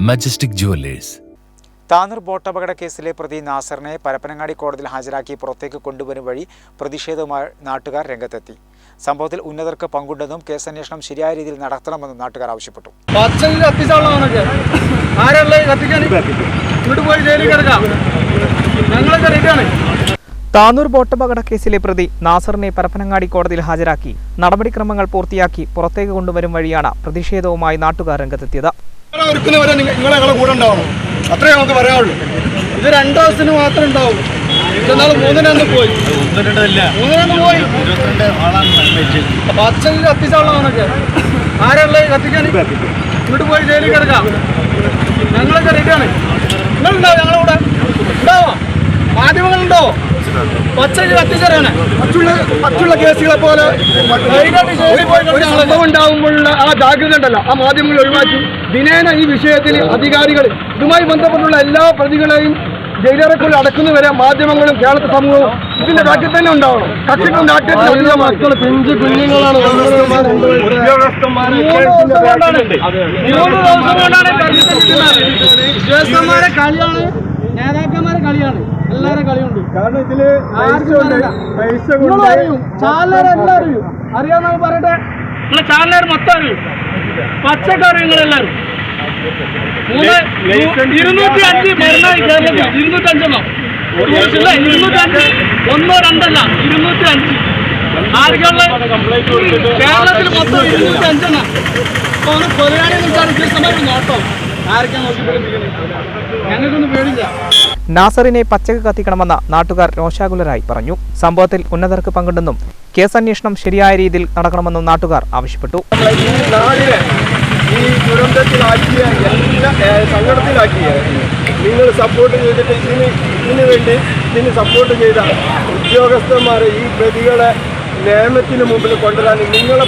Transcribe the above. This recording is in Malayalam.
മജസ്റ്റിക് ജുവല്ലേഴ്സ് താനൂർ ബോട്ടപകട കേസിലെ പ്രതി നാസറിനെ പരപ്പനങ്ങാടി കോടതിയിൽ ഹാജരാക്കി പുറത്തേക്ക് കൊണ്ടുവരും വഴി പ്രതിഷേധവുമായി നാട്ടുകാർ രംഗത്തെത്തി. സംഭവത്തിൽ ഉന്നതർക്ക് പങ്കുണ്ടെന്നും കേസന്വേഷണം ശരിയായ രീതിയിൽ നടത്തണമെന്നും നാട്ടുകാർ ആവശ്യപ്പെട്ടു. താനൂർ ബോട്ടപകട കേസിലെ പ്രതി നാസറിനെ പരപ്പനങ്ങാടി കോടതിയിൽ ഹാജരാക്കി നടപടിക്രമങ്ങൾ പൂർത്തിയാക്കി പുറത്തേക്ക് കൊണ്ടുവരും വഴിയാണ് പ്രതിഷേധവുമായി നാട്ടുകാർ രംഗത്തെത്തിയത്. ഒരുക്കുന്നവരെ നിങ്ങൾ നിങ്ങളെ ഞങ്ങളെ കൂടെ ഉണ്ടാവണം. അത്രേ നമുക്ക് പറയാനുള്ളൂ. ഇത് രണ്ടു ദിവസത്തിന് മാത്രം ഉണ്ടാവും. ഇതെന്നാൾ മൂന്നിനന്ന് പോയി. മൂന്നിനന്ന് പോയി. പച്ചയിൽ കത്തിച്ചാളാണൊക്കെ ആരല്ലേ കത്തിക്കാൻ? ഇങ്ങോട്ട് പോയി ജയിലിൽ കിടക്കാം ഞങ്ങളൊക്കെ റെഡിയാണ് നിങ്ങളുണ്ടാവും ഞങ്ങളെ കൂടെ ഉണ്ടാവോ മാധ്യമങ്ങളുണ്ടോ പച്ചയിൽ കത്തിച്ചറിയാണ് മറ്റുള്ള മറ്റുള്ള കേസുകളെ പോലെ ഒരു സംഭവം ഉണ്ടാകുമ്പോഴുള്ള ആ ജാഗ്രത ഉണ്ടല്ലോ. ആ മാധ്യമങ്ങൾ ഒഴിവാക്കി. ദിനേന ഈ വിഷയത്തിൽ അധികാരികൾ ഇതുമായി ബന്ധപ്പെട്ടുള്ള എല്ലാ പ്രതികളെയും ജയിലറക്കുള്ളിൽ അടക്കുന്നവരെ മാധ്യമങ്ങളും കേരള സമൂഹവും ഇതിന്റെ ബാക്കി തന്നെ ഉണ്ടാവണം. കക്ഷികൾ നാട്ടിൽ മക്കൾ പിഞ്ച് കുഞ്ഞുങ്ങളാണ് ഉദ്യോഗസ്ഥന്മാരെ കളിയാണ്. നേതാക്കന്മാരെ കളിയാണ്. കളിയുണ്ട്. കാരണം ഇതിൽ പൈസ അറിയും. ചാനലുകാരെല്ലാം അറിയും. അറിയാമെന്ന് പറയട്ടെ. നിങ്ങളെ ചാനലുകാർ മൊത്തം അറിയും. പച്ചക്കറി നിങ്ങളെല്ലാവരും മൂന്ന് ഇരുന്നൂറ്റി അഞ്ച് മരണമായി കേരളത്തിൽ. ഇരുന്നൂറ്റി അഞ്ചെണ്ണോ ഇരുന്നൂറ്റി അഞ്ച് ഒന്നോ രണ്ടല്ല. ഇരുന്നൂറ്റി അഞ്ച് ആർക്കുള്ള കേരളത്തിൽ മൊത്തം ഇരുന്നൂറ്റി അഞ്ചെണ്ണം അപ്പോൾ കൊലയാളി നോട്ടോ ആർക്കാ നോക്കിക്കൊണ്ടിരിക്കുന്നത് ഞങ്ങൾക്കൊന്നും പേടില്ല നാസറിനെ പച്ചക്ക് കത്തിക്കണമെന്ന് നാട്ടുകാർ രോഷാകുലരായി പറഞ്ഞു. സംഭവത്തിൽ ഉന്നതർക്ക് പങ്കുണ്ടെന്നും കേസന്വേഷണം ശരിയായ രീതിയിൽ നടക്കണമെന്നും നാട്ടുകാർ ആവശ്യപ്പെട്ടു. ഈ നാടിനെ ഈ ദുരന്തത്തിലാക്കിയ എല്ലാ സങ്കടത്തിലാക്കിയ നിങ്ങൾ സപ്പോർട്ട് ചെയ്തിട്ട് ഇതിന് ഇതിന് വേണ്ടി ഇതിന് സപ്പോർട്ട് ചെയ്ത ഉദ്യോഗസ്ഥന്മാരെ ഈ പ്രതികളെ നിയമത്തിന് മുമ്പിൽ കൊണ്ടുവരാൻ നിങ്ങളെ